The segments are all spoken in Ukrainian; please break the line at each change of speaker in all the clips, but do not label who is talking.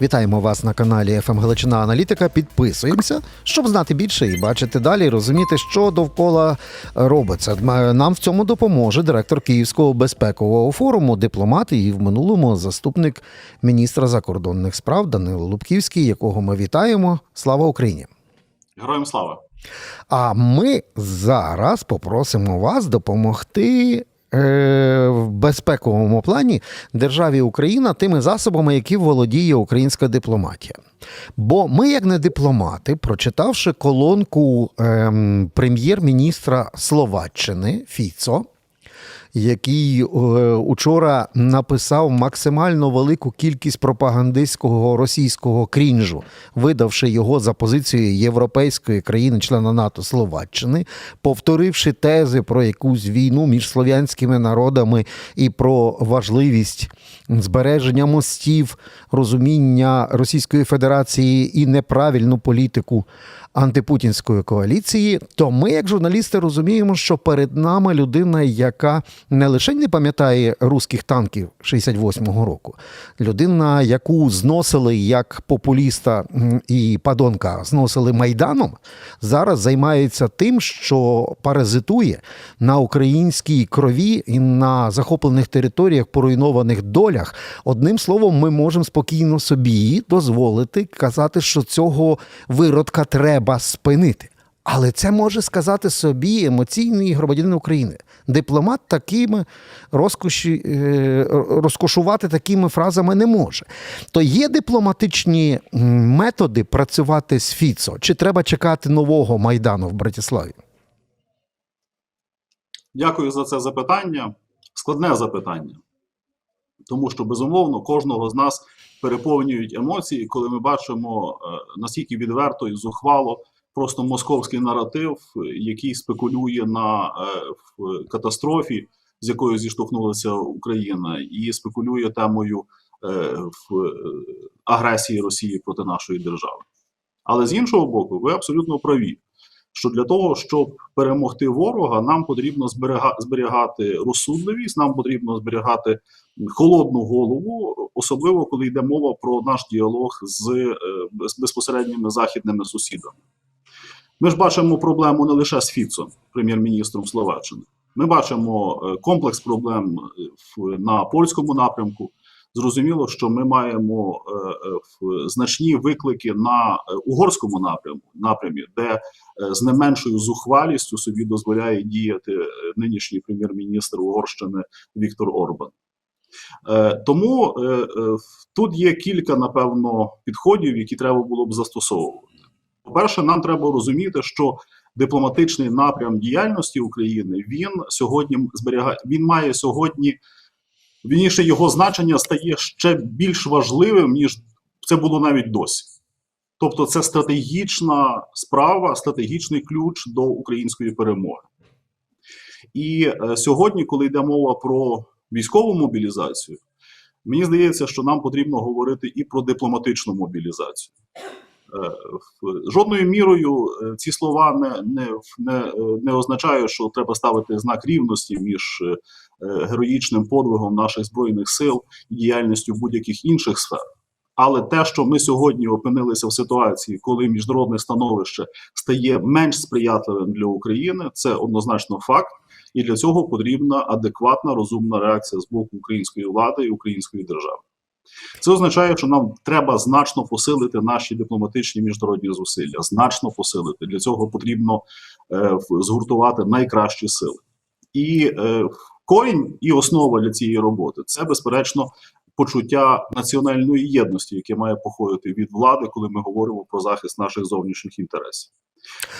Вітаємо вас на каналі «ФМ Галичина Аналітика. Підписуємося, щоб знати більше і бачити далі, розуміти, що довкола робиться. Нам в цьому допоможе директор Київського безпекового форуму, дипломат і в минулому заступник міністра закордонних справ Данило Лубківський, якого ми вітаємо. Слава Україні!
Героям слава!
А ми зараз попросимо вас допомогти. Е, В безпековому плані державі Україна тими засобами, які володіє українська дипломатія. Бо ми, як не дипломати, прочитавши колонку ем, прем'єр-міністра Словаччини Фіцо, який е, учора написав максимально велику кількість пропагандистського російського крінжу, видавши його за позицією європейської країни-члена НАТО Словаччини, повторивши тези про якусь війну між слов'янськими народами і про важливість збереження мостів, розуміння Російської Федерації і неправильну політику антипутінської коаліції, то ми, як журналісти, розуміємо, що перед нами людина, яка не лише не пам'ятає руських танків 68-го року, людина, яку зносили як популіста і падонка, зносили майданом, зараз займається тим, що паразитує на українській крові і на захоплених територіях, поруйнованих долях. Одним словом, ми можемо спокійно собі дозволити казати, що цього виродка треба спинити. Але це може сказати собі емоційний громадянин України. Дипломат такими розкоші, е, розкошувати такими фразами не може. То є дипломатичні методи працювати з Фіцо? Чи треба чекати нового майдану в Братиславі?
Дякую за це запитання. Складне запитання. Тому що, безумовно, кожного з нас переповнюють емоції, коли ми бачимо е, наскільки відверто і зухвало просто московський наратив, е, який спекулює на е, катастрофі, з якою зіштовхнулася Україна, і спекулює темою в агресії Росії проти нашої держави. Але з іншого боку, ви абсолютно праві, що для того, щоб перемогти ворога, нам потрібно зберігати розсудливість, нам потрібно зберігати холодну голову, особливо коли йде мова про наш діалог з е, без- безпосередніми західними сусідами. Ми ж бачимо проблему не лише з Фіцом, прем'єр-міністром Словаччини. Ми бачимо е, комплекс проблем е, на польському напрямку. Зрозуміло, що ми маємо е, е, значні виклики на е, угорському напрямку, напрямі, де з не меншою зухвалістю собі дозволяє діяти нинішній прем'єр-міністр Угорщини Віктор Орбан. Тому тут є кілька, напевно, підходів, які треба було б застосовувати. По-перше, нам треба розуміти, що дипломатичний напрям діяльності України він сьогодні зберігає, він має сьогодні, вірніше, його значення стає ще більш важливим, ніж це було навіть досі. Тобто, це стратегічна справа, стратегічний ключ до української перемоги. І е, сьогодні, коли йде мова про військову мобілізацію, мені здається, що нам потрібно говорити і про дипломатичну мобілізацію. Е, Жодною мірою е, ці слова не, не, не, е, не означають, що треба ставити знак рівності між героїчним подвигом наших збройних сил і діяльністю будь-яких інших сфер. Але те, що ми сьогодні опинилися в ситуації, коли міжнародне становище стає менш сприятливим для України, це однозначно факт, і для цього потрібна адекватна розумна реакція з боку української влади і української держави. Це означає, що нам треба значно посилити наші дипломатичні міжнародні зусилля, значно посилити. Для цього потрібно е, згуртувати найкращі сили. І е, корінь і основа для цієї роботи це, безперечно, почуття національної єдності, яке має походити від влади, коли ми говоримо про захист наших зовнішніх інтересів.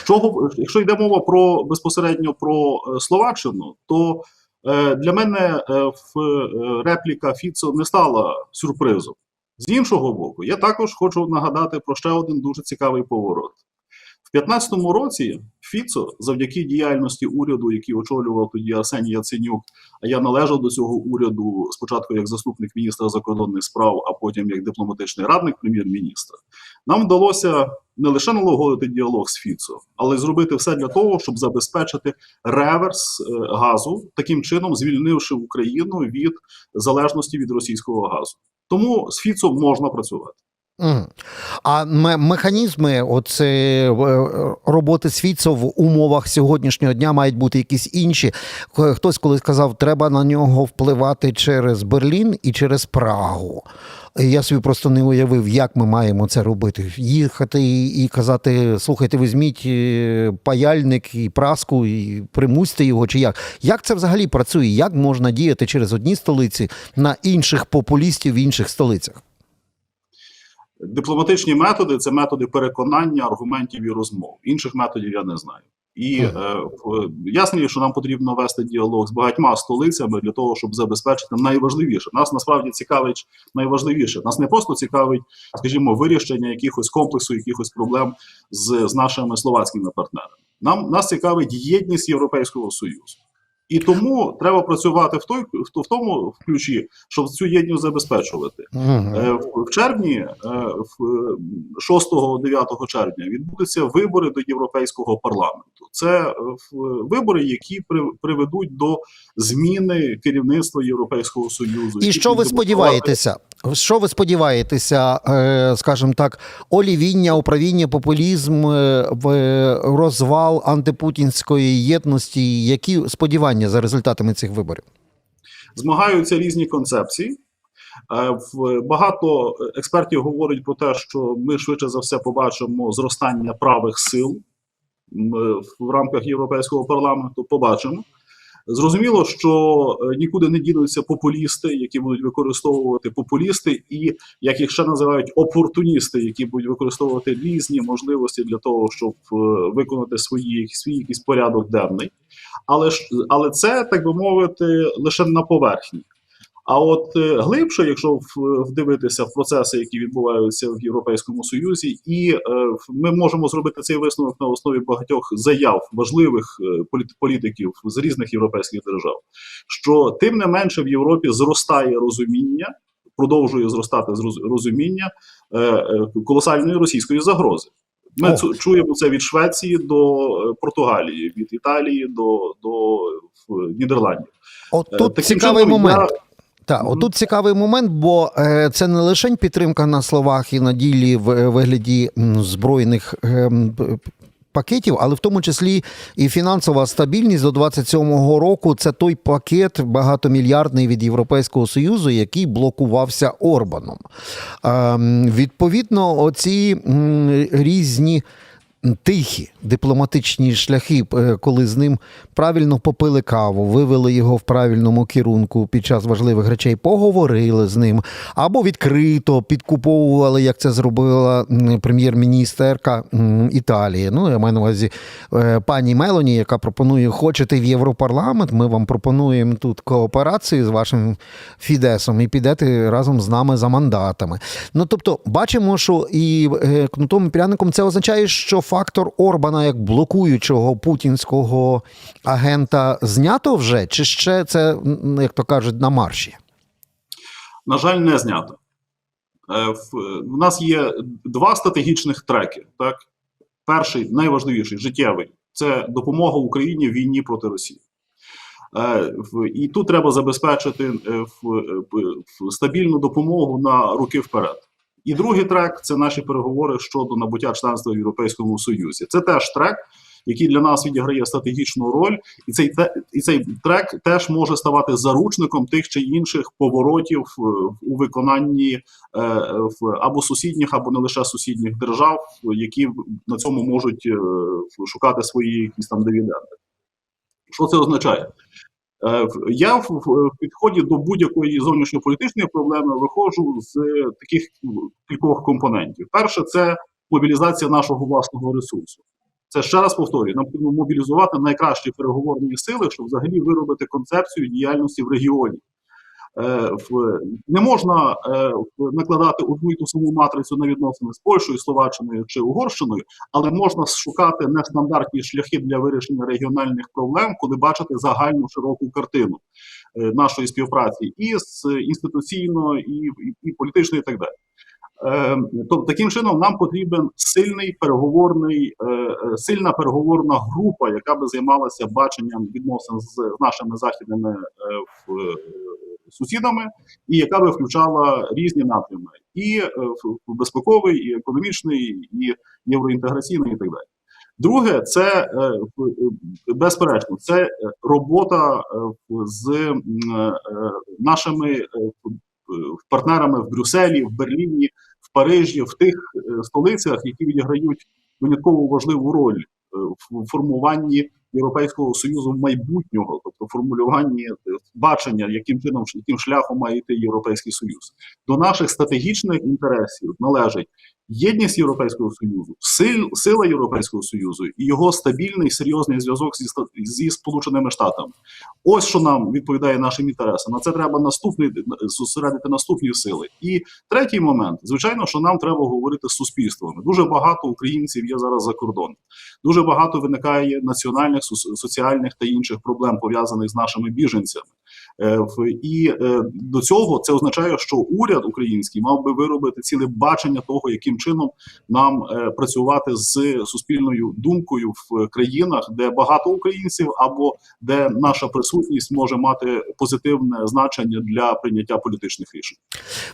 Що, якщо йде мова про безпосередньо про е, Словаччину, то для мене е, е, репліка Фіцо не стала сюрпризом. З іншого боку, я також хочу нагадати про ще один дуже цікавий поворот. В 2015 році Фіцо, завдяки діяльності уряду, який очолював тоді Арсеній Яценюк, а я належав до цього уряду спочатку як заступник міністра закордонних справ, а потім як дипломатичний радник прем'єр-міністра, нам вдалося не лише налагодити діалог з Фіцо, але й зробити все для того, щоб забезпечити реверс е, газу, таким чином звільнивши Україну від залежності від російського газу. Тому з Фіцом можна працювати.
Мгм. А механізми оце, е, роботи світця в умовах сьогоднішнього дня мають бути якісь інші. Хтось колись сказав, треба на нього впливати через Берлін і через Прагу. Я собі просто не уявив, як ми маємо це робити. Їхати і, і казати: слухайте, візьміть е, паяльник і праску, і примусьте його, чи як. Як це взагалі працює? Як можна діяти через одні столиці на інших популістів в інших столицях?
Дипломатичні методи це методи переконання, аргументів і розмов. Інших методів я не знаю. І е, ясно, що нам потрібно вести діалог з багатьма столицями для того, щоб забезпечити найважливіше. Нас насправді цікавить найважливіше. Нас не просто цікавить, скажімо, вирішення якихось комплексу, якихось проблем з, з нашими словацькими партнерами. Нам нас цікавить єдність Європейського союзу. І тому треба працювати в той в, в тому ключі, щоб цю єдність забезпечувати.
Мгм.
Е, в- В червні, е, в 6-9 червня, відбудуться вибори до Європейського парламенту. Це е, в- вибори, які при- приведуть до зміни керівництва Європейського союзу.
І що ви сподіваєтеся? Що ви сподіваєтеся, скажімо так, олівіння, управління, популізм, розвал антипутінської єдності? Які сподівання за результатами цих виборів?
змагаються різні концепції. Е, Багато експертів говорять про те, що ми швидше за все побачимо зростання правих сил в рамках Європейського парламенту. Побачимо. Зрозуміло, що е, нікуди не дінуться популісти, які будуть використовувати популісти, і як їх ще називають опортуністи, які будуть використовувати різні можливості для того, щоб е, виконати свої свій якийсь порядок денний. Але але це так би мовити лише на поверхні. А от е, глибше, якщо вдивитися в процеси, які відбуваються в Європейському Союзі, і е, ми можемо зробити цей висновок на основі багатьох заяв важливих е, політиків з різних європейських держав, що тим не менше в Європі зростає розуміння, продовжує зростати розуміння колосальної російської загрози. Ми
О.
чуємо це від Швеції до е, Португалії, від Італії до, до Нідерландів.
От
Е,
тут
таким
цікавий
чином,
момент.
я-
Так, отут цікавий момент, бо е, це не лише підтримка на словах і на ділі в вигляді збройних пакетів, але в тому числі і фінансова стабільність до 27-го року. Це той пакет багатомільярдний від Європейського союзу, який блокувався Орбаном. Ем, відповідно, оці різні. Тихі дипломатичні шляхи, е, коли з ним правильно попили каву, вивели його в правильному керунку під час важливих речей, поговорили з ним, або відкрито підкуповували, як це зробила прем'єр-міністерка Італії. Ну, я маю на увазі е, пані Мелоні, яка пропонує, хочете в Європарламент, ми вам пропонуємо тут кооперацію з вашим Фідесом і підете разом з нами за мандатами. Ну тобто, бачимо, що і е, кнутом і пряником це означає, що фактор Орбана як блокуючого путінського агента знято вже, чи ще це, як то кажуть, на марші?
на жаль, не знято. Е, в- В нас є два стратегічних треки. Так? Перший, найважливіший, життєвий це допомога Україні в війні проти Росії. Е, І тут треба забезпечити е, стабільну допомогу на роки вперед. І другий трек це наші переговори щодо набуття членства в Європейському Союзі. Це теж трек, який для нас відіграє стратегічну роль, і цей і цей трек теж може ставати заручником тих чи інших поворотів е, у виконанні е, або сусідніх, або не лише сусідніх держав, які на цьому можуть е, шукати свої якісь там дивіденди. Що це означає? Е, Я в підході до будь-якої зовнішньополітичної проблеми виходжу з таких кількох компонентів. Перше, це мобілізація нашого власного ресурсу. Це ще раз повторюю, нам потрібно мобілізувати найкращі переговорні сили, щоб взагалі виробити концепцію діяльності в регіоні. Е, Не можна е, накладати одну і ту саму матрицю на відносини з Польщею, Словаччиною чи Угорщиною, але можна шукати нестандартні шляхи для вирішення регіональних проблем, коли бачити загальну широку картину е, нашої співпраці і з інституційно, і, і, і політично, і так далі. Тобто, таким чином нам потрібен сильний переговорний, сильна переговорна група, яка би займалася баченням відносин з, нашими західними сусідами, і яка би включала різні напрями: і е, безпековий, і економічний, і євроінтеграційний, і так далі. Друге, це е, е, безперечно, це робота з нашими партнерами в Брюсселі, в Берліні, в Парижі, в тих столицях, які відіграють винятково важливу роль в формуванні Європейського союзу майбутнього, тобто формулюванні е, бачення, яким чином яким шляхом має йти Європейський Союз. До наших стратегічних інтересів належить єдність Європейського Союзу, сил, сила Європейського Союзу і його стабільний серйозний зв'язок зі, зі Сполученими Штатами. Ось що нам відповідає нашим інтересам. На це треба наступний зосередити наступні сили. І третій момент, звичайно, що нам треба говорити з суспільствами. Дуже багато українців є зараз за кордоном. Дуже багато виникає національних, соціальних та інших проблем пов'язаних з нашими біженцями. Е, І е, до цього це означає, що уряд український мав би виробити ціле бачення того, яким чином нам е, працювати з суспільною думкою в країнах, де багато українців, або де наша присутність може мати позитивне значення для прийняття політичних рішень.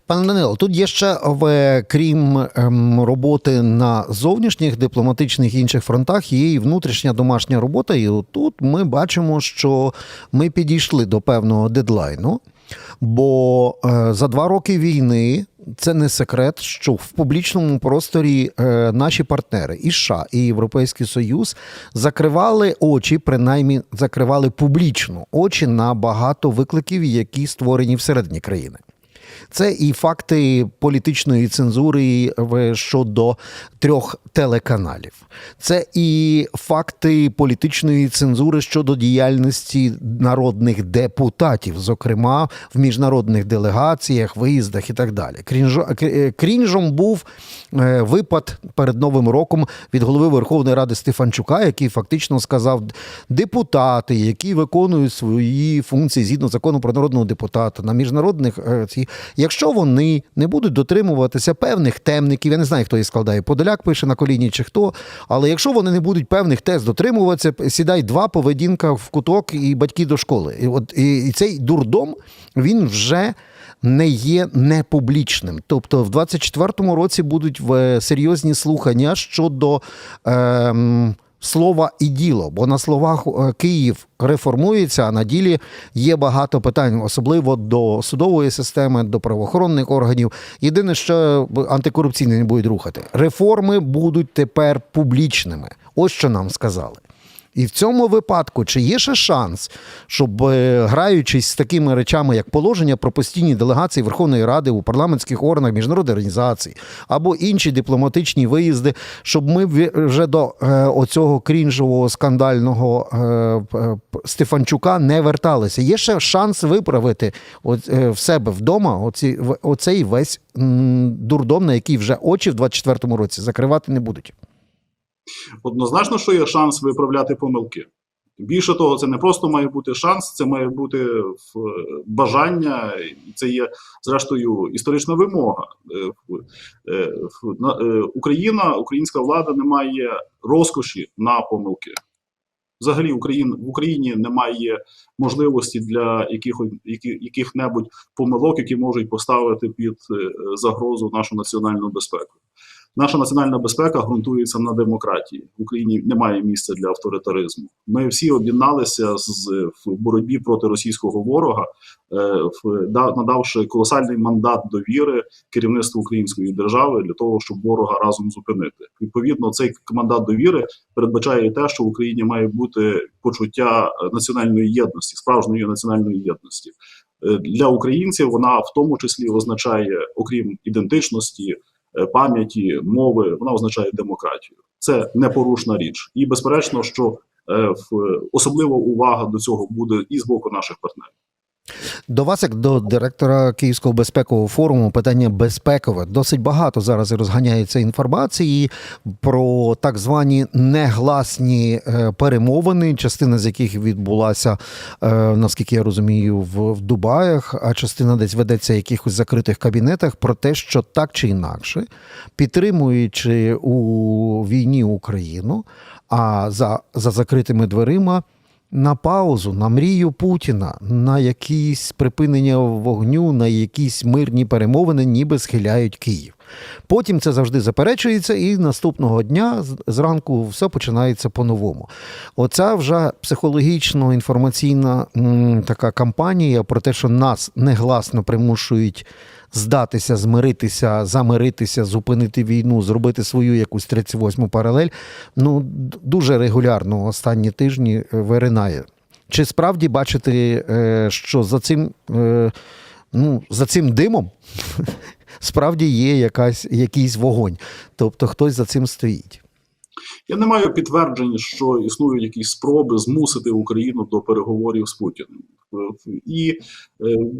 Пане Данило, тут є ще в крім ем, роботи на зовнішніх дипломатичних і інших фронтах, є і внутрішня домашня робота. І тут ми бачимо, що ми підійшли до певного дедлайну. Бо е, за два роки війни це не секрет, що в публічному просторі е, наші партнери і США, і Європейський Союз закривали очі, принаймні закривали публічно очі на багато викликів, які створені всередині країни. Це і факти політичної цензури щодо трьох телеканалів. Це і факти політичної цензури щодо діяльності народних депутатів, зокрема в міжнародних делегаціях, виїздах і так далі. Крінжо, крінжом був е, випад перед Новим роком від голови Верховної Ради Стефанчука, який фактично сказав: депутати, які виконують свої функції згідно закону про народного депутата на міжнародних е, ці, якщо вони не будуть дотримуватися певних темників, я не знаю, хто їх складає, Подоляк пише на коліні чи хто, але якщо вони не будуть певних тез дотримуватися, сідай два поведінка в куток і батьки до школи. І от і, цей дурдом він вже не є непублічним. Тобто, в 24-му році будуть в серйозні слухання щодо. Ем, Слова і діло, бо на словах е, Київ реформується, а на ділі є багато питань, особливо до судової системи, до правоохоронних органів. Єдине, що антикорупційні не будуть рухати. Реформи будуть тепер публічними. Ось що нам сказали. І в цьому випадку, чи є ще шанс, щоб е, граючись з такими речами, як положення про постійні делегації Верховної Ради у парламентських органах міжнародних організацій або інші дипломатичні виїзди, щоб ми вже до е, оцього крінжового скандального е, Стефанчука не верталися? Є ще шанс виправити в себе вдома оці, оцей весь дурдом, на який вже очі в 24-му році закривати не будуть.
Однозначно, що є шанс виправляти помилки. Більше того, це не просто має бути шанс, це має бути бажання, і це є зрештою історична вимога. Е, е, е, Україна, українська влада не має розкоші на помилки. Взагалі, Україн, в Україні немає можливості для які, яких-небудь помилок, які можуть поставити під е, загрозу нашу національну безпеку. Наша національна безпека ґрунтується на демократії. В Україні немає місця для авторитаризму. Ми всі об'єдналися з в боротьбі проти російського ворога, е, в да- надавши колосальний мандат довіри керівництву української держави для того, щоб ворога разом зупинити. Відповідно, цей мандат довіри передбачає те, що в Україні має бути почуття національної єдності, справжньої національної єдності. Е, Для українців вона в тому числі означає, окрім ідентичності, пам'яті, мови, вона означає демократію. Це непорушна річ. І безперечно, що е, особлива увага до цього буде і з боку наших партнерів.
До вас, як до директора Київського безпекового форуму, питання безпекове. Досить багато зараз розганяється інформації про так звані негласні е, перемовини, частина з яких відбулася, е, наскільки я розумію, в, Дубаях, а частина десь ведеться в якихось закритих кабінетах про те, що так чи інакше, підтримуючи у війні Україну, а за, за закритими дверима на паузу, на мрію Путіна, на якісь припинення вогню, на якісь мирні перемовини, ніби схиляють Київ. Потім це завжди заперечується, і наступного дня зранку все починається по-новому. Оця вже психологічно інформаційна така кампанія про те, що нас негласно примушують здатися, змиритися, замиритися, зупинити війну, зробити свою якусь 38-му паралель. Ну дуже регулярно останні тижні е, виринає. Чи справді бачите, що за цим, е, ну, за цим димом справді є якась, якийсь вогонь? Тобто хтось за цим стоїть.
Я не маю підтверджень, що існують якісь спроби змусити Україну до переговорів з Путіним. Е, І е,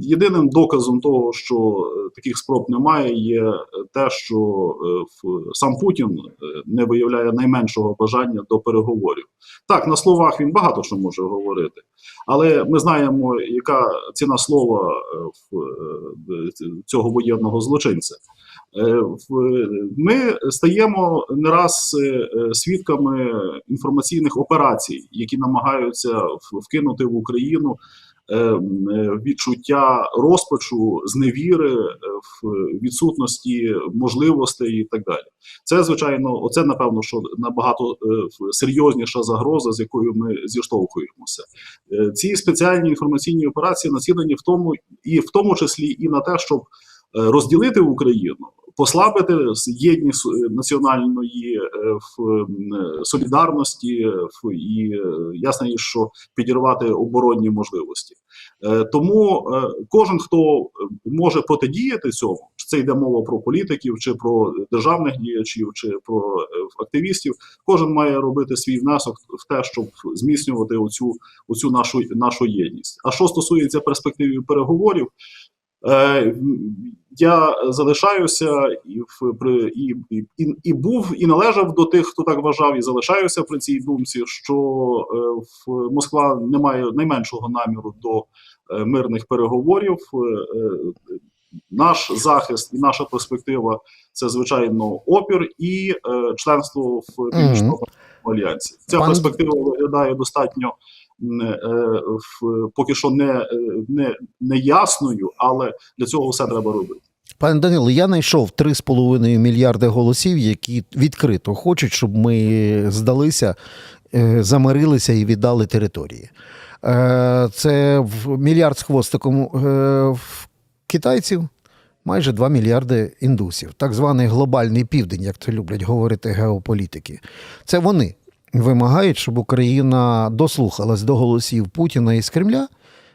єдиним доказом того, що е, таких спроб немає, є те, що сам Путін не виявляє найменшого бажання до переговорів. Так, на словах він багато що може говорити, але ми знаємо, яка ціна слова цього воєнного злочинця. Ми стаємо не раз свідками інформаційних операцій, які намагаються вкинути в Україну відчуття розпачу, зневіри, е, в відсутності можливостей і так далі. Це звичайно, оце напевно, що набагато е, серйозніша загроза, з якою ми зіштовхуємося. Е, Ці спеціальні інформаційні операції націлені в тому, і в тому числі і на те, щоб е, розділити Україну, послабити єдність е, національної е, в, е, солідарності в- і ясно, що підірвати оборонні можливості. Тому кожен, хто може протидіяти цьому, чи це йде мова про політиків, чи про державних діячів, чи про активістів, кожен має робити свій внесок в те, щоб зміцнювати оцю, оцю нашу, нашу єдність. А що стосується перспективи переговорів, Е, я залишаюся і в і, і, і, був і належав до тих, хто так вважав, і залишаюся при цій думці, що е, в Москва не має найменшого наміру до е, мирних переговорів. Наш захист і наша перспектива це звичайно опір і е, членство в північному альянсі. Ця
Пан-
перспектива виглядає достатньо поки що не, е, не, не ясною, але для цього все треба робити.
Пане Данило, я знайшов 3,5 мільярди голосів, які відкрито хочуть, щоб ми здалися, е, замирилися і віддали території. Е, Це в мільярд з хвостиком е, китайців, майже 2 мільярди індусів. Так званий глобальний південь, як це люблять говорити геополітики. Це вони вимагають, щоб Україна дослухалась до голосів Путіна із Кремля.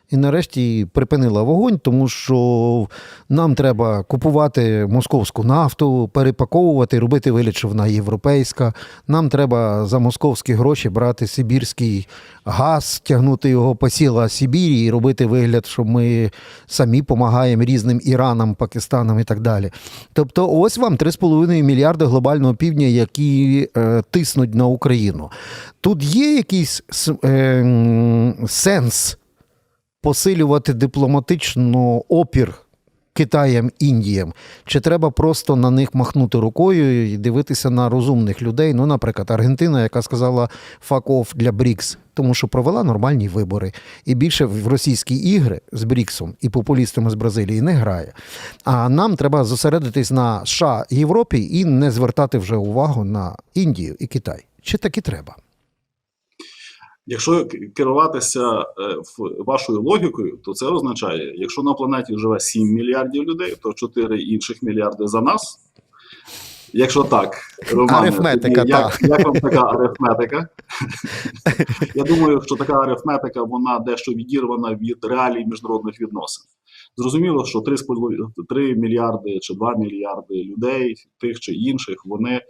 І нарешті припинила вогонь, тому що нам треба купувати московську нафту, перепаковувати, робити вигляд, що вона європейська. Нам треба за московські гроші брати сибірський газ, тягнути його по сіла Сибірі і робити вигляд, що ми самі допомагаємо різним Іранам, Пакистанам і так далі. Тобто, ось вам 3,5 мільярди глобального півдня, які е, тиснуть на Україну. Тут є якийсь е, сенс посилювати дипломатично опір Китаєм, Індіям, чи треба просто на них махнути рукою і дивитися на розумних людей? Ну, наприклад, Аргентина, яка сказала «fuck off» для БРІКС, тому що провела нормальні вибори. І більше в російські ігри з БРІКСом і популістами з Бразилії не грає. А нам треба зосередитись на США Європі і не звертати вже увагу на Індію і Китай. Чи так і треба?
Якщо керуватися е, вашою логікою, то це означає, якщо на планеті живе 7 мільярдів людей, то 4 інших мільярди за нас. Якщо так, Роман,
Арифметика,
як, та. як вам така арифметика? Я думаю, що така арифметика вона дещо відірвана від реалій міжнародних відносин. Зрозуміло, що 3,5 3 мільярди чи 2 мільярди людей, тих чи інших, вони е,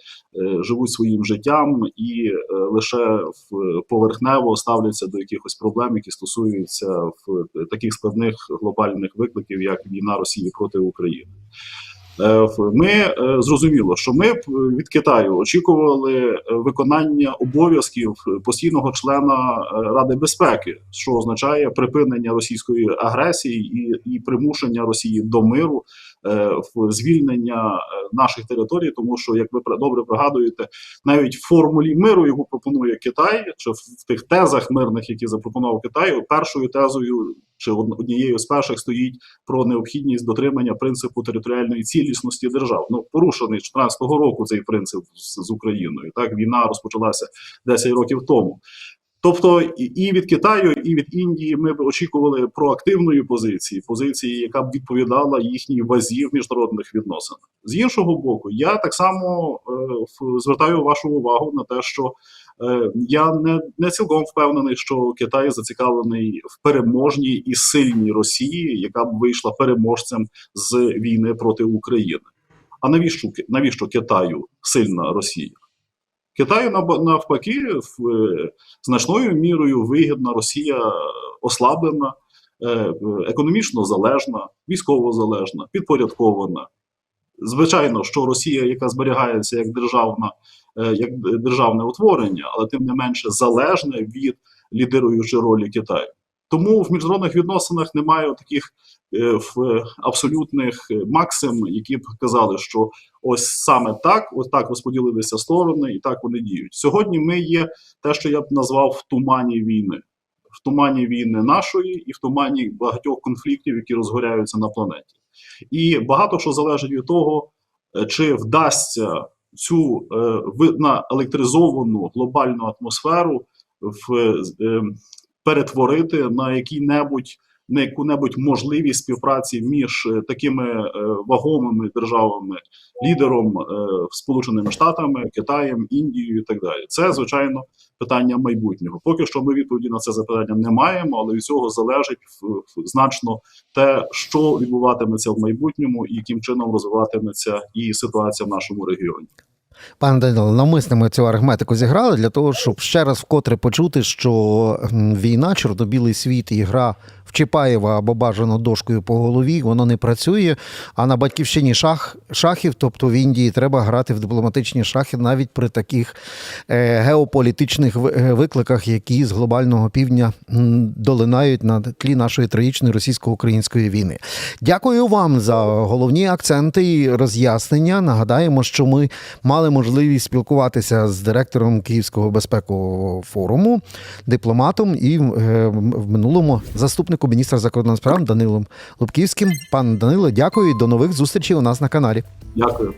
живуть своїм життям і е, лише в поверхнево ставляться до якихось проблем, які стосуються в таких складних глобальних викликів, як війна Росії проти України. Е, Ми е, зрозуміло, що ми від Китаю очікували е, виконання обов'язків постійного члена е, Ради безпеки, що означає припинення російської агресії і, і примушення Росії до миру. е, в звільнення е, наших територій, тому що, як ви добре пригадуєте, навіть в формулі миру, яку пропонує Китай, чи в тих тезах мирних, які запропонував Китай, першою тезою чи од- однією з перших стоїть про необхідність дотримання принципу територіальної цілісності держав. Ну порушений 14-го року цей принцип з, з Україною. Так війна розпочалася 10 років тому. Тобто і- від Китаю, і від Індії ми б очікували проактивної позиції, позиції, яка б відповідала їхній вазі в міжнародних відносинах. З іншого боку, я так само е, звертаю вашу увагу на те, що е, я не, не цілком впевнений, що Китай зацікавлений в переможній і сильній Росії, яка б вийшла переможцем з війни проти України. А навіщо навіщо Китаю сильна Росія? Китаю навпаки, е, значною мірою вигідна Росія е, ослаблена, е, економічно залежна, військово залежна, підпорядкована. Звичайно, що Росія, яка зберігається як державна, як державне утворення, але тим не менше залежне від лідируючої ролі Китаю. Тому в міжнародних відносинах немає таких е, е, абсолютних е, максим, які б казали, що ось саме так, ось так розподілилися сторони, і так вони діють. Сьогодні ми є те, що я б назвав в тумані війни, в тумані війни нашої і в тумані багатьох конфліктів, які розгоряються на планеті. І багато що залежить від того, чи вдасться цю е, на електризовану глобальну атмосферу в, е, перетворити на який-небудь на яку-небудь можливість співпраці між е, такими е, вагомими державами, лідером е, Сполученими Штатами, Китаєм, Індією і так далі. Це звичайно питання майбутнього. Поки що ми відповіді на це запитання не маємо, але від цього залежить значно те, що відбуватиметься в майбутньому, і яким чином розвиватиметься і ситуація в нашому регіоні.
Пане Данило, навмисно ми цю арифметику зіграли для того, щоб ще раз вкотре почути, що війна, чорно-білий світ і гра в Чапаєва або бажано дошкою по голові, воно не працює. А на батьківщині шах, шахів, тобто в Індії, треба грати в дипломатичні шахи навіть при таких е, геополітичних е, викликах, які з глобального півдня долинають на тлі нашої трагічної російсько-української війни. Дякую вам за головні акценти і роз'яснення. Нагадаємо, що ми мали можливість спілкуватися з директором Київського безпекового форуму, дипломатом і е, в минулому заступнику міністра закордонних справ Данилом Лубківським. Пане Данило, дякую і до нових зустрічей у нас на каналі.
Дякую.